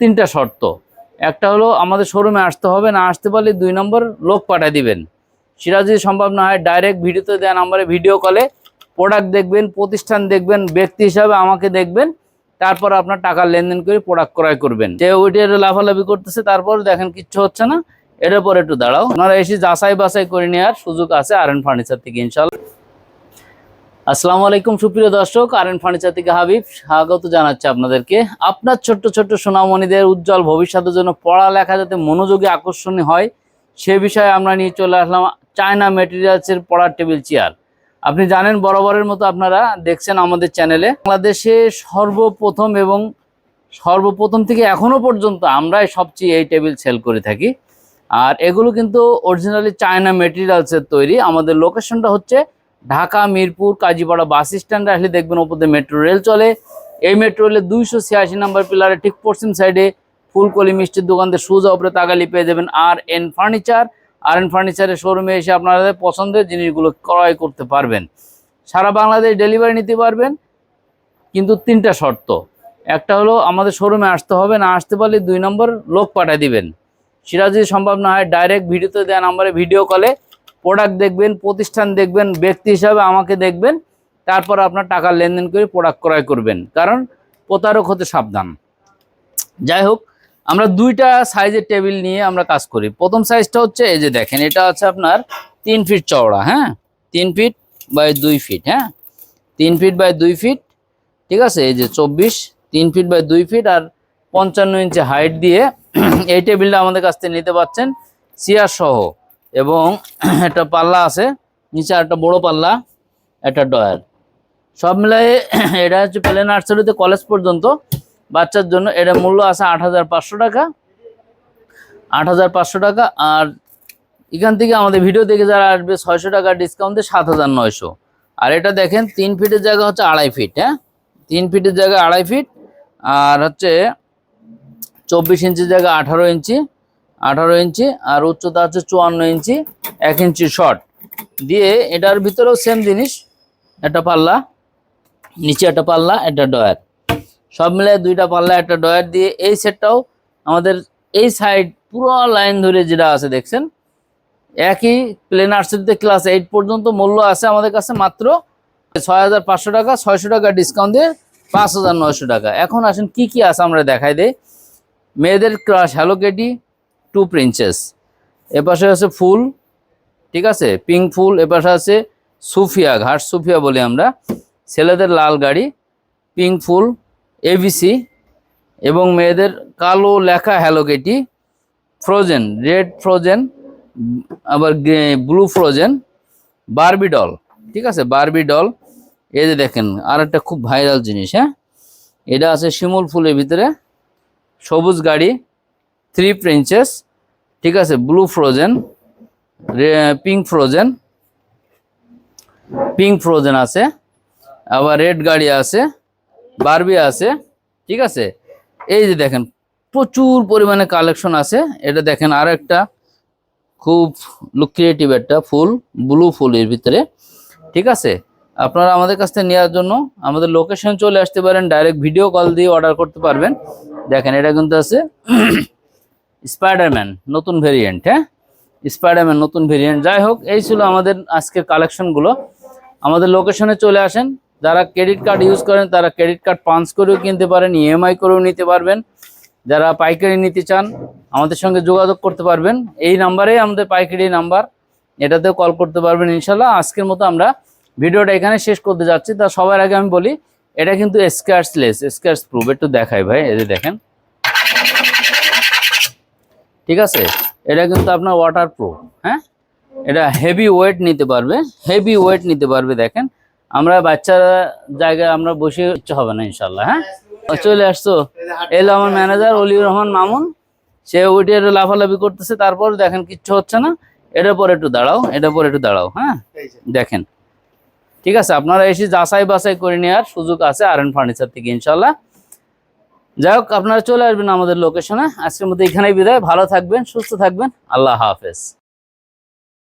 তিনটা শর্ত। একটা হলো আমাদের শোরুমে আসতে হবে, না আসতে পারলে দুই নম্বর লোক পাঠিয়ে দিবেন। সেটা যদি সম্ভব না হয় ডাইরেক্ট ভিডিওতে দেওয়া নাম্বারে ভিডিও কলে প্রোডাক্ট দেখবেন, প্রতিষ্ঠান দেখবেন, ব্যক্তি হিসাবে আমাকে দেখবেন, তারপর আপনার টাকা লেনদেন করে প্রোডাক্ট ক্রয় করবেন। যে ওইটা লাফালাফি করতেছে, তারপর দেখেন কিচ্ছু হচ্ছে না। এটার পর একটু দাঁড়াও। আপনারা এসে যাচাই বাছাই করে নেওয়ার সুযোগ আছে আর এন ফার্নিচার থেকে ইনশাল্লাহ আসসালামু আলাইকুম, সুপ্রিয় দর্শক আর এন ফার্নিচার থেকে হাবিব, স্বাগত জানাচ্ছি আপনাদেরকে। আপনার ছোট্ট ছোট্ট সোনামণিদের উজ্জ্বল ভবিষ্যতের জন্য পড়ালেখা যাতে মনোযোগী আকর্ষণীয় হয়, সে বিষয়ে আমরা নিয়ে চলে আসলাম চায়না মেটেরিয়ালসের পড়ার টেবিল চেয়ার। আপনি জানেন বরাবরের মতো আপনারা দেখছেন আমাদের চ্যানেলে, বাংলাদেশে সর্বপ্রথম এবং সর্বপ্রথম থেকে এখনও পর্যন্ত আমরাই সবচেয়ে এই টেবিল সেল করে থাকি। আর এগুলো কিন্তু অরিজিনালি চায়না মেটেরিয়ালসের তৈরি। আমাদের লোকেশনটা হচ্ছে ঢাকা, মিরপুর, কাজীপাড়া বাস স্ট্যান্ডে আসলে দেখবেন ওপর দিয়ে মেট্রো রেল চলে। এই মেট্রো রেলের দুইশো ছিয়াশি নাম্বার পিলারে ঠিক পশ্চিম সাইডে ফুলকলি মিষ্টির দোকানদের সোজা ওপরে তাগালি পেয়ে যাবেন R N furniture R N ফার্নিচারের শোরুমে এসে আপনাদের পছন্দের জিনিসগুলো ক্রয় করতে পারবেন। সারা বাংলাদেশ ডেলিভারি নিতে পারবেন, কিন্তু তিনটা শর্ত। একটা হলো, আমাদের শোরুমে আসতে হবে, না আসতে পারলে দুই নম্বর লোক পাঠিয়ে দিবেন। সেটা যদি সম্ভব না হয় ডাইরেক্ট ভিডিওতে দেওয়া নাম্বারে ভিডিও কলে প্রোডাক্ট দেখবেন, প্রতিষ্ঠান দেখবেন, ব্যক্তি হিসাবে আমাকে দেখবেন, তারপর আপনার টাকা লেনদেন করে প্রোডাক্ট ক্রয় করবেন। কারণ প্রতারক হতে সাবধান। যাই হোক, আমরা দুইটা সাইজের টেবিল নিয়ে আমরা কাজ করি। প্রথম সাইজটা হচ্ছে, এই যে দেখেন, এটা আছে আপনার তিন ফিট চওড়া হ্যাঁ? তিন ফিট বাই দুই ফিট হ্যাঁ? তিন ফিট বাই দুই ফিট ঠিক আছে? এই যে চব্বিশ, তিন ফিট বাই দুই ফিট আর পঞ্চান্ন ইঞ্চি হাইট দিয়ে এই টেবিলটা আমাদের কাছ থেকে নিতে পারছেন চেয়ার সহ। এবং একটা পাল্লা আছে, নিচে একটা বড় পাল্লা, একটা ডয়ার। সব মিলাই এটা হচ্ছে প্লে নার্সারিতে কলেজ পর্যন্ত, বাচ্চার জন্য এটা মূল্য আছে আট হাজার পাঁচশো টাকা। আট হাজার পাঁচশো টাকা, আর এখান থেকে আমাদের ভিডিও দেখে যারা আসবে ছয়শো টাকা ডিসকাউন্টে সাত হাজার নয়শো। আর এটা দেখেন, তিন ফিটের জায়গা হচ্ছে আড়াই ফিট হ্যাঁ? তিন ফিটের জায়গা আড়াই ফিট, আর হচ্ছে চব্বিশ ইঞ্চির জায়গা আঠারো ইঞ্চি। আঠারো ইঞ্চি আর উচ্চতা হচ্ছে চুয়ান্ন ইঞ্চি, এক ইঞ্চি শর্ট দিয়ে এটার ভিতরেও সেম জিনিস, একটা পাল্লা, নিচে একটা পাল্লা, একটা ডয়ার সব মিলে দুইটা পাল্লা, একটা ডয়ার দিয়ে এই সেটটাও আমাদের এই সাইড পুরো লাইন ধরে যেটা আছে, দেখছেন? একই প্লেন আর্টসিতে ক্লাস এইট পর্যন্ত মূল্য আছে আমাদের কাছে মাত্র ছয় হাজার পাঁচশো টাকা, ছয়শো টাকা ডিসকাউন্ট দিয়ে পাঁচ হাজার নয়শো টাকা। এখন আসেন কি কি আছে আমরা দেখাই দেই। মেয়েদের crush hello Kitty two princess এপাশে আছে ফুল, ঠিক আছে? পিঙ্ক ফুল এপাশে আছে সুফিয়া ঘাট, সুফিয়া বলি আমরা। ছেলেদের লাল গাড়ি পিঙ্ক ফুল এবিসি এবং মেয়েদের কালো লেখা hello Kitty Frozen red Frozen আবার ব্লু ফ্রোজেন বারবি ডল ঠিক আছে? বারবি ডল এই যে দেখেন আর একটা খুব ভাইরাল জিনিস হ্যাঁ? এটা আছে শিমুল ফুলের ভিতরে, সবুজ গাড়ি থ্রি প্রিন্সেস ঠিক আছে blue Frozen pink Frozen pink Frozen আছে, আবার রেড গাড়ি আছে বারবি আছে, ঠিক আছে, এই যে দেখেন, প্রচুর পরিমাণে কালেকশন আছে, এটা দেখেন আর একটা খুব ক্রিয়েটিভ একটা ফুল ব্লু ফুল এর ভিতরে, ঠিক আছে, আপনারা আমাদের কাছ থেকে নেওয়ার জন্য আমাদের লোকেশন চলে আসতে পারেন ডাইরেক্ট ভিডিও কল দিয়ে অর্ডার করতে পারবেন, দেখেন এটা কিন্তু আছে স্পাইডারম্যান নতুন ভেরিয়েন্ট হ্যাঁ? স্পাইডারম্যান নতুন ভেরিয়েন্ট যাই হোক, এই ছিল আমাদের আজকের কালেকশনগুলো আমাদের লোকেশনে চলে আসেন। যারা ক্রেডিট কার্ড ইউজ করেন, তারা ক্রেডিট কার্ড পাঞ্চ করেও কিনতে পারেন ইএমআই করেও নিতে পারবেন। যারা পাইকারি নিতে চান, আমাদের সঙ্গে যোগাযোগ করতে পারবেন। এই নাম্বারেই আমাদের পাইকারি নাম্বার এটাতেও কল করতে পারবেন ইনশাল্লাহ আজকের মতো আমরা ভিডিওটা এখানে শেষ করতে যাচ্ছি। তা সবার আগে আমি বলি, এটা কিন্তু স্ক্যার্সলেস স্ক্যার্স প্রুফ একটু দেখাই ভাই যে দেখেন। ঠিক আছে? এটা কিন্তু আপনার ওয়াটার প্রুফ হ্যাঁ? এটা হেভি ওয়েট নিতে পারবে হেভি ওয়েট নিতে পারবে দেখেন। আমরা বাচ্চারা জায়গায় আমরা বসে ইচ্ছে হবে না ইনশাল্লাহ হ্যাঁ? চলে আসছো। এলো আমার ম্যানেজার অলিউর রহমান মামুন। সে ওইটি একটু লাফালাফি করতেছে তারপর দেখেন কিচ্ছু হচ্ছে না। এটার পর একটু দাঁড়াও এটার পর একটু দাঁড়াও হ্যাঁ? দেখেন। ঠিক আছে আপনারা এসে যাচাই বাছাই করে নেওয়ার সুযোগ আছে আর এন ফার্নিচার থেকে ইনশাল্লাহ যাই হোক, আপনারা চলে আসবেন আমাদের লোকেশনে আজকের মধ্যে এখানেই বিদায়। ভালো থাকবেন, সুস্থ থাকবেন। আল্লাহ হাফেজ।